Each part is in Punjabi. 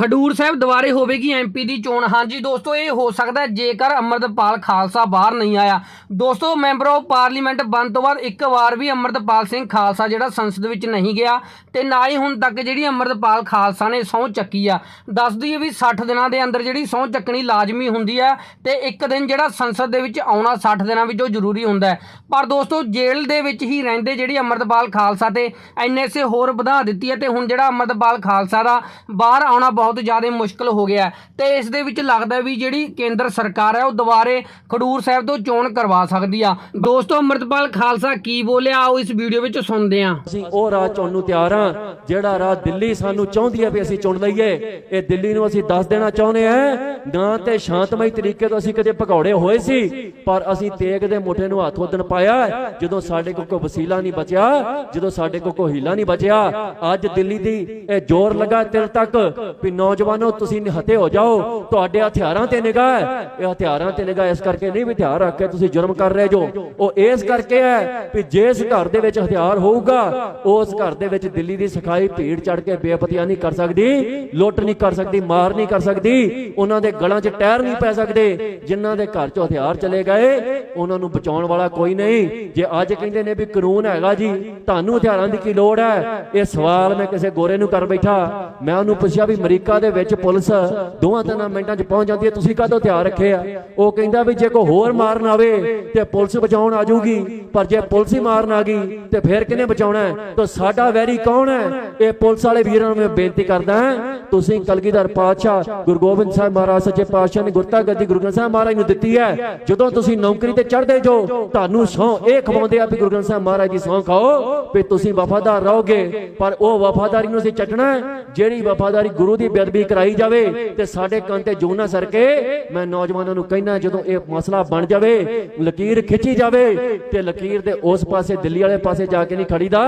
ਖਡੂਰ ਸਾਹਿਬ ਦੁਬਾਰੇ ਹੋਵੇਗੀ ਐਮਪੀ ਦੀ ਚੋਣ। ਹਾਂਜੀ ਦੋਸਤੋ, ਇਹ ਹੋ ਸਕਦਾ ਜੇਕਰ ਅਮਰਤਪਾਲ ਖਾਲਸਾ ਬਾਹਰ ਨਹੀਂ ਆਇਆ। ਦੋਸਤੋ, ਮੈਂਬਰ ਆਫ ਪਾਰਲੀਮੈਂਟ ਬਣਨ ਤੋਂ ਬਾਅਦ ਇੱਕ ਵਾਰ ਵੀ ਅਮਰਤਪਾਲ ਸਿੰਘ ਖਾਲਸਾ ਜਿਹੜਾ ਸੰਸਦ ਵਿੱਚ ਨਹੀਂ ਗਿਆ ਤੇ ਨਾ ਹੀ ਹੁਣ ਤੱਕ ਜਿਹੜੀ ਅਮਰਤਪਾਲ ਖਾਲਸਾ ਨੇ ਸਹੁੰ ਚੱਕੀ ਆ। ਦੱਸਦੀ ਹੈ ਵੀ 60 ਦਿਨਾਂ ਦੇ ਅੰਦਰ ਜਿਹੜੀ ਸਹੁੰ ਚੱਕਣੀ ਲਾਜ਼ਮੀ ਹੁੰਦੀ ਹੈ ਤੇ ਇੱਕ ਦਿਨ ਜਿਹੜਾ ਸੰਸਦ ਦੇ ਵਿੱਚ ਆਉਣਾ 60 ਦਿਨਾਂ ਵਿੱਚ ਉਹ ਜ਼ਰੂਰੀ ਹੁੰਦਾ ਪਰ ਦੋਸਤੋ, ਜੇਲ੍ਹ ਦੇ ਵਿੱਚ ਹੀ ਰਹਿੰਦੇ ਜਿਹੜੀ ਅਮਰਤਪਾਲ ਖਾਲਸਾ ਤੇ ਐਨਐਸਏ ਹੋਰ ਵਧਾ ਦਿੱਤੀ ਹੈ ਤੇ ਹੁਣ ਜਿਹੜਾ ਅਮਰਤਪਾਲ ਖਾਲਸਾ ਦਾ ਬਾਹਰ ਆਉਣਾ ਬਹੁਤ ਜ਼ਿਆਦਾ ਮੁਸ਼ਕਲ ਹੋ ਗਿਆ ਤੇ ਇਸ ਦੇ ਵਿੱਚ ਲੱਗਦਾ ਵੀ ਜਿਹੜੀ ਕੇਂਦਰ ਸਰਕਾਰ ਹੈ, ਉਹ ਦੁਬਾਰੇ ਖਡੂਰ ਸਾਹਿਬ ਤੋਂ ਚੋਣ ਕਰਵਾ ਸਕਦੀ ਆ। ਦੋਸਤੋ, ਅਮਰਤਪਾਲ ਖਾਲਸਾ ਕੀ ਬੋਲਿਆ? ਆਓ ਇਸ ਵੀਡੀਓ ਵਿੱਚ ਸੁਣਦੇ ਹਾਂ। ਅਸੀਂ ਉਹ ਰਾਹ ਚੁਣਨ ਨੂੰ ਤਿਆਰ ਹਾਂ, ਜਿਹੜਾ ਰਾਹ ਦਿੱਲੀ ਸਾਨੂੰ ਚਾਹੁੰਦੀ ਹੈ ਵੀ ਅਸੀਂ ਚੁਣ ਲਈਏ। ਇਹ ਦਿੱਲੀ ਨੂੰ ਅਸੀਂ ਦੱਸ ਦੇਣਾ ਚਾਹੁੰਦੇ ਹਾਂ। ਨਾ ਤੇ ਸ਼ਾਂਤਮਈ ਤਰੀਕੇ ਤੋਂ ਅਸੀਂ ਕਦੇ ਭਗੌੜੇ ਹੋਏ ਸੀ, ਪਰ ਅਸੀਂ ਤੇਗ ਦੇ ਮੁੱਠੇ ਨੂੰ ਹੱਥ ਉਦਣ ਪਾਇਆ। ਜਦੋਂ ਸਾਡੇ ਕੋਲ ਕੋਈ ਵਸੀਲਾ ਨਹੀਂ ਬਚਿਆ, ਜਦੋਂ ਸਾਡੇ ਕੋਲ ਕੋਈ ਹੀਲਾ ਨਹੀਂ ਬਚਿਆ, ਅੱਜ ਦਿੱਲੀ ਦੀ ਇਹ ਜ਼ੋਰ ਲੱਗਾ ਤਿਲ ਤੱਕ ਵੀ ਨੌਜਵਾਨੋ, ਤੁਸੀਂ ਨਿਹੱਥੇ ਹੋ ਜਾਓ। ਤੁਹਾਡੇ ਹਥਿਆਰਾਂ ਤੇ ਨਿਗਾਹ ਹੈ। ਇਹ ਹਥਿਆਰਾਂ ਤੇ ਨਿਗਾਹ ਇਸ ਕਰਕੇ ਨਹੀਂ ਵੀ ਹਥਿਆਰ ਰੱਖ ਕੇ ਤੁਸੀਂ ਜੁਰਮ ਕਰ ਰਹੇ ਜੋ। ਉਹ ਇਸ ਕਰਕੇ ਹੈ ਵੀ ਜਿਸ ਘਰ ਦੇ ਵਿੱਚ ਹਥਿਆਰ ਹੋਊਗਾ, ਉਸ ਘਰ ਦੇ ਵਿੱਚ ਦਿੱਲੀ ਦੀ ਸਿਖਾਈ ਭੀੜ ਚੜ ਕੇ ਬੇਪਤੀਆਂ ਨਹੀਂ ਕਰ ਸਕਦੀ, ਲੁੱਟ ਨਹੀਂ ਕਰ ਸਕਦੀ, ਮਾਰ ਨਹੀਂ ਕਰ ਸਕਦੀ, ਉਹਨਾਂ ਦੇ ਗਲਾਂ 'ਚ ਟਾਇਰ ਨਹੀਂ ਪੈ ਸਕਦੇ, ਜਿਨ੍ਹਾਂ ਦੇ ਘਰ ਚੋਂ ਹਥਿਆਰ ਚਲੇ ਗਏ, ਉਹਨਾਂ ਨੂੰ ਬਚਾਉਣ ਵਾਲਾ ਕੋਈ ਨਹੀਂ। ਜੇ ਅੱਜ ਕਹਿੰਦੇ ਨੇ ਵੀ ਕਾਨੂੰਨ ਹੈਗਾ ਜੀ, ਤੁਹਾਨੂੰ ਹਥਿਆਰਾਂ ਦੀ ਕੀ ਲੋੜ ਹੈ? ਇਹ ਸਵਾਲ ਮੈਂ ਕਿਸੇ ਗੋਰੇ ਨੂੰ ਕਰ ਬੈਠਾ। ਮੈਂ ਉਹਨੂੰ ਪੁੱਛਿਆ ਵੀ ਅਮਰੀਕਾ ਦੇ ਵਿੱਚ ਪੁਲਿਸ ਦੋਹਾਂ ਤਿੰਨਾਂ ਮਿੰਟਾਂ 'ਚ ਪਹੁੰਚ ਜਾਂਦੀ ਹੈ। ਤੁਸੀਂ ਕਾਹਦੋਂ ਹਥਿਆਰ ਰੱਖੇ ਆ? ਉਹ ਕਹਿੰਦਾ ਵੀ ਜੇ ਕੋਈ ਹੋਰ ਮਾਰਨ ਆਵੇ ਤੇ ਪੁਲਿਸ ਬਚਾਉਣ ਆ ਜਾਊਗੀ। ਪਰ ਜੇ ਪੁਲਿਸ ਹੀ ਮਾਰਨ ਆ ਗਈ ਤੇ ਫਿਰ ਕਿਹਨੇ ਬਚਾਉਣਾ ਹੈ? ਤਾਂ ਸਾਡਾ ਵੈਰੀ ਕੌਣ ਹੈ? ਇਹ ਪੁਲਿਸ ਵਾਲੇ ਵੀਰਾਂ ਨੂੰ ਮੈਂ ਬੇਨਤੀ ਕਰਦਾ ਹਾਂ। ਤੁਸੀਂ ਕਲਗੀਧਰ ਪਾਤਸ਼ਾਹ ਗੁਰੂ ਗੋਬਿੰਦ ਸਾਹਿਬ ਮਹਾਰਾਜ, ਸੱਚੇ ਪਾਤਸ਼ਾਹ ਨੇ ਗੁਰਤਾ ਗੱਦੀ ਗੁਰੂ ਗ੍ਰੰਥ ਸਾਹਿਬ ਮਹਾਰਾਜ ਨੂੰ ਦਿੱਤੀ ਹੈ। ਜਦੋਂ ਤੁਸੀਂ ਨੌਕਰੀ ਤੇ ਚੜ੍ਹਦੇ ਜੋ, ਤੁਹਾਨੂੰ ਸਹੁੰ ਇਹ ਖਵਾਉਂਦੇ ਆ ਵੀ ਗੁਰੂ ਗ੍ਰੰਥ ਸਾਹਿਬ ਮਹਾਰਾਜ ਦੀ ਸਹੁੰ ਖਾਓ ਵੀ ਤੁਸੀਂ ਵਫਾਦਾਰ ਰਹੋਗੇ। ਪਰ ਉਹ ਵਫਾਦਾਰੀ ਨੂੰ ਅਸੀਂ ਚੱਟਣਾ ਜਿਹੜੀ ਵਫਾਦਾਰੀ ਗੁਰੂ ਦੀ ਬੇਅਦਬੀ ਕਰਾਈ ਜਾਵੇ ਤੇ ਸਾਡੇ ਕੰਨ ਤੇ ਜੂਨਾ ਸਰਕੇ ਮੈਂ ਨੌਜਵਾਨਾਂ ਨੂੰ ਕਹਿਣਾ ਜਦੋਂ ਇਹ ਮਸਲਾ ਬਣ ਜਾਵੇ, ਲਕੀਰ ਖਿੱਚੀ ਜਾਵੇ ਤੇ ਲਕੀਰ ਦੇ ਉਸ ਪਾਸੇ, ਦਿੱਲੀ ਵਾਲੇ ਪਾਸੇ ਜਾ ਕੇ ਨਹੀਂ ਖੜੀਦਾ,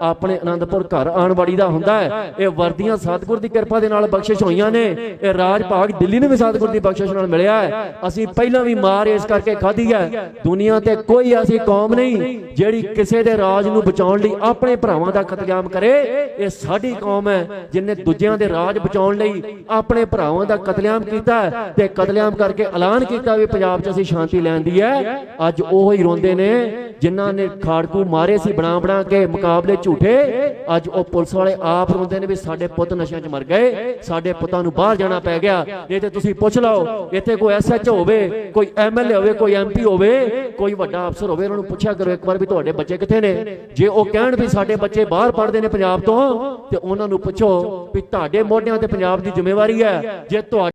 ਆਪਣੇ ਆਨੰਦਪੁਰ ਘਰ ਆਣ ਵਾੜੀ ਦਾ ਹੁੰਦਾ ਹੈ। ਇਹ ਵਰਦੀਆਂ ਸਤਿਗੁਰ ਦੀ ਕਿਰਪਾ ਦੇ ਨਾਲ ਬਖਸ਼ਿਸ਼ ਹੋਈਆਂ ਨੇ। ਇਹ ਰਾਜ ਭਾਗ ਦਿੱਲੀ ਨੂੰ ਵੀ ਸਤਿਗੁਰ ਦੀ ਬਖਸ਼ਿਸ਼ ਨਾਲ ਮਿਲਿਆ ਹੈ। ਅਸੀਂ ਪਹਿਲਾਂ ਵੀ ਮਾਰ ਇਸ ਕਰਕੇ ਖਾਧੀ ਹੈ। ਦੁਨੀਆ ਤੇ ਕੋਈ ਐਸੀ ਕੌਮ ਨਹੀਂ ਜਿਹੜੀ ਕਿਸੇ ਦੇ ਰਾਜ ਨੂੰ ਬਚਾਉਣ ਲਈ ਆਪਣੇ ਭਰਾਵਾਂ ਦਾ ਕਤਲੇਆਮ ਕਰੇ। ਇਹ ਸਾਡੀ ਕੌਮ ਹੈ ਜਿਨੇ ਦੂਜਿਆਂ ਦੇ ਰਾਜ ਬਚਾਉਣ ਲਈ ਆਪਣੇ ਭਰਾਵਾਂ ਦਾ ਕਤਲੇਆਮ ਕੀਤਾ ਤੇ ਕਤਲੇਆਮ ਕਰਕੇ ਐਲਾਨ ਕੀਤਾ ਵੀ ਪੰਜਾਬ 'ਚ ਅਸੀਂ ਸ਼ਾਂਤੀ ਲੈਣ ਦੀ ਹੈ। ਅੱਜ ਉਹ ਹੀ ਰੋਂਦੇ ਨੇ ਜਿਨ੍ਹਾਂ ਨੇ ਖਾੜਕੂ ਮਾਰੇ ਸੀ ਬਣਾ ਬਣਾ ਕੇ ਮੁਕਾਬਲੇ ਝੂਠੇ, ਅੱਜ ਉਹ ਪੁਲਿਸ ਵਾਲੇ ਆਪ ਰੋਂਦੇ ਨੇ ਵੀ ਸਾਡੇ ਪੁੱਤ ਨਸ਼ਿਆਂ 'ਚ ਮਰ ਗਏ, ਸਾਡੇ ਪੁੱਤਾਂ ਨੂੰ ਬਾਹਰ ਜਾਣਾ ਪੈ ਗਿਆ। ਨਹੀਂ ਤੇ ਤੁਸੀਂ ਪੁੱਛ ਲਓ, ਇੱਥੇ ਕੋਈ ਐਸਐਚ ਹੋਵੇ, ਕੋਈ ਐਮਐਲਏ ਹੋਵੇ, ਕੋਈ ਐਮਪੀ ਹੋਵੇ, ਕੋਈ ਵੱਡਾ ਅਫਸਰ ਹੋਵੇ, ਉਹਨਾਂ ਨੂੰ ਪੁੱਛਿਆ ਕਰੋ ਇੱਕ ਵਾਰ ਵੀ ਤੁਹਾਡੇ ਬੱਚੇ ਕਿੱਥੇ ਨੇ? ਜੇ ਉਹ ਕਹਿਣ ਵੀ ਸਾਡੇ ਬੱਚੇ ਬਾਹਰ ਪੜ੍ਹਦੇ ਨੇ ਪੰਜਾਬ ਤੋਂ, ਤੇ ਉਹਨਾਂ ਨੂੰ ਪੁੱਛੋ ਵੀ ਤੁਹਾਡੇ ਮੋਢਿਆਂ ਤੇ ਪੰਜਾਬ ਦੀ ਜ਼ਿੰਮੇਵਾਰੀ ਹੈ, ਜੇ ਤੁਹਾਡੇ